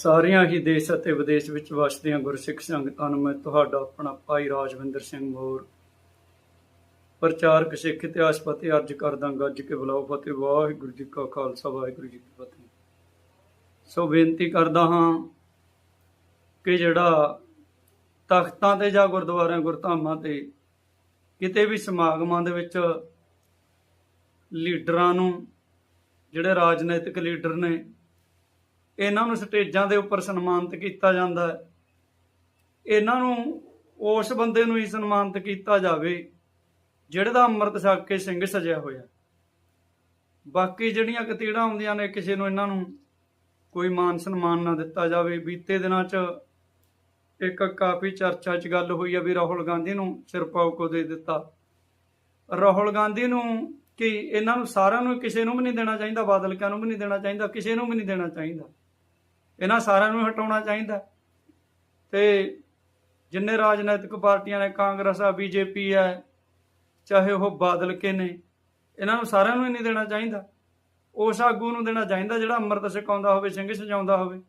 ਸਾਰੀਆਂ ਹੀ ਦੇਸ਼ ਅਤੇ ਵਿਦੇਸ਼ ਵਿੱਚ ਵਸਦੀਆਂ ਗੁਰਸਿੱਖ ਸੰਗਤਾਂ ਨੂੰ ਮੈਂ ਤੁਹਾਡਾ ਆਪਣਾ ਭਾਈ ਰਾਜਵਿੰਦਰ ਸਿੰਘ ਮੋਰ। ਪ੍ਰਚਾਰਕ ਸਿੱਖ ਇਤਿਹਾਸ ਪਤੀ ਅਰਜ ਕਰਦਾ ਗੱਜ ਕੇ ਬੁਲਾਓ ਫਤਿਹ। ਵਾਹਿਗੁਰੂ ਜੀ ਕਾ ਖਾਲਸਾ, ਵਾਹਿਗੁਰੂ ਜੀ ਕੀ ਫਤਿਹ। ਸੋ ਬੇਨਤੀ ਕਰਦਾ ਹਾਂ ਕਿ ਜਿਹੜਾ ਤਖਤਾਂ ਤੇ ਜਾਂ ਗੁਰਦੁਆਰਿਆਂ, ਗੁਰਧਾਮਾਂ ਤੇ ਕਿਤੇ ਵੀ ਸਮਾਗਮਾਂ ਦੇ ਵਿੱਚ ਲੀਡਰਾਂ ਨੂੰ, ਜਿਹੜੇ ਰਾਜਨੀਤਿਕ ਲੀਡਰ ਨੇ ਇਹਨਾਂ ਨੂੰ ਸਟੇਜਾਂ ਦੇ ਉੱਪਰ ਸਨਮਾਨਿਤ ਕੀਤਾ ਜਾਂਦਾ ਹੈ। ਇਹਨਾਂ ਨੂੰ ਉਸ ਬੰਦੇ ਨੂੰ ਹੀ ਸਨਮਾਨਿਤ ਕੀਤਾ ਜਾਵੇ, ਜਿਹੜੇ ਦਾ ਅੰਮ੍ਰਿਤ ਛਕ ਕੇ ਸਿੰਘ ਸਜਿਆ ਹੋਇਆ। ਬਾਕੀ ਜਿਹੜੀਆਂ ਕਤੀੜਾਂ ਆਉਂਦੀਆਂ ਨੇ, ਕਿਸੇ ਨੂੰ ਇਹਨਾਂ ਨੂੰ ਕੋਈ ਮਾਨ ਸਨਮਾਨ ਨਾ ਦਿੱਤਾ ਜਾਵੇ। ਬੀਤੇ ਦਿਨਾਂ 'ਚ ਇੱਕ ਕਾਫੀ ਚਰਚਾ 'ਚ ਗੱਲ ਹੋਈ ਆ ਵੀ ਰਾਹੁਲ ਗਾਂਧੀ ਨੂੰ ਸਿਰਪਾਉ ਕੋ ਦੇ ਦਿੱਤਾ। ਰਾਹੁਲ ਗਾਂਧੀ ਨੂੰ ਕਿ ਇਹਨਾਂ ਨੂੰ ਸਾਰਿਆਂ ਨੂੰ ਕਿਸੇ ਨੂੰ ਵੀ ਨਹੀਂ ਦੇਣਾ ਚਾਹੀਦਾ ਬਾਦਲਕਾਂ ਨੂੰ ਵੀ ਨਹੀਂ ਦੇਣਾ ਚਾਹੀਦਾ, ਕਿਸੇ ਨੂੰ ਵੀ ਨਹੀਂ ਦੇਣਾ ਚਾਹੀਦਾ। ਇਹਨਾਂ ਸਾਰਿਆਂ ਨੂੰ ਹਟਾਉਣਾ ਚਾਹੀਦਾ। ਤੇ ਜਿੰਨੇ ਰਾਜਨੀਤਿਕ ਪਾਰਟੀਆਂ ਨੇ, ਕਾਂਗਰਸ ਆ, ਬੀਜੇਪੀ ਹੈ ਚਾਹੇ ਉਹ ਬਾਦਲ ਕੇ ਨੇ, ਇਹਨਾਂ ਨੂੰ ਸਾਰਿਆਂ ਨੂੰ ਹੀ ਨਹੀਂ ਦੇਣਾ ਚਾਹੀਦਾ। ਉਸ ਆਗੂ ਨੂੰ ਦੇਣਾ ਚਾਹੀਦਾ ਜਿਹੜਾ ਅੰਮ੍ਰਿਤ ਛਕਾਉਂਦਾ ਹੋਵੇ, ਸਿੰਘ ਸਜਾਉਂਦਾ ਹੋਵੇ।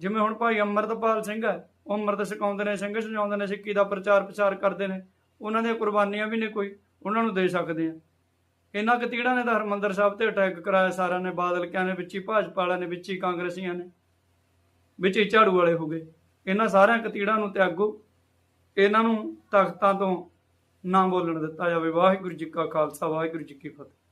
ਜਿਵੇਂ ਹੁਣ ਭਾਈ ਅੰਮ੍ਰਿਤਪਾਲ ਸਿੰਘ ਹੈ ਉਹ ਅੰਮ੍ਰਿਤ ਛਕਾਉਂਦੇ ਨੇ, ਸਿੰਘ ਸਜਾਉਂਦੇ ਨੇ ਸਿੱਖੀ ਦਾ ਪ੍ਰਚਾਰ ਪ੍ਰਸਾਰ ਕਰਦੇ ਨੇ। ਉਹਨਾਂ ਦੀਆਂ ਕੁਰਬਾਨੀਆਂ ਵੀ ਨੇ ਕੋਈ, ਉਹਨਾਂ ਨੂੰ ਦੇ ਸਕਦੇ ਆ। ਇਹਨਾਂ ਕਤੀੜਾਂ ਨੇ ਤਾਂ ਹਰਮੰਦਰ ਸਾਹਿਬ ਤੇ ਅਟੈਕ ਕਰਾਇਆ, ਸਾਰਿਆਂ ਨੇ, ਬਾਦਲ ਕਿਆਂ ਨੇ, ਵਿੱਚ ਹੀ ਭਾਜਪਾ ਵਾਲਿਆਂ ਨੇ, ਵਿੱਚ ਹੀ ਕਾਂਗਰਸੀਆਂ ਨੇ। ਵਿੱਚ ਹੀ ਝਾੜੂ ਵਾਲੇ ਹੋ ਗਏ। ਇਹਨਾਂ ਸਾਰਿਆਂ ਕਤੀੜਾਂ ਨੂੰ ਤਿਆਗੋ। ਇਹਨਾਂ ਨੂੰ ਤਖਤਾਂ ਤੋਂ ਨਾ ਬੋਲਣ ਦਿੱਤਾ ਜਾਵੇ। ਵਾਹਿਗੁਰੂ ਜੀ ਕਾ ਖਾਲਸਾ, ਵਾਹਿਗੁਰੂ ਜੀ ਕੀ ਫਤਿਹ।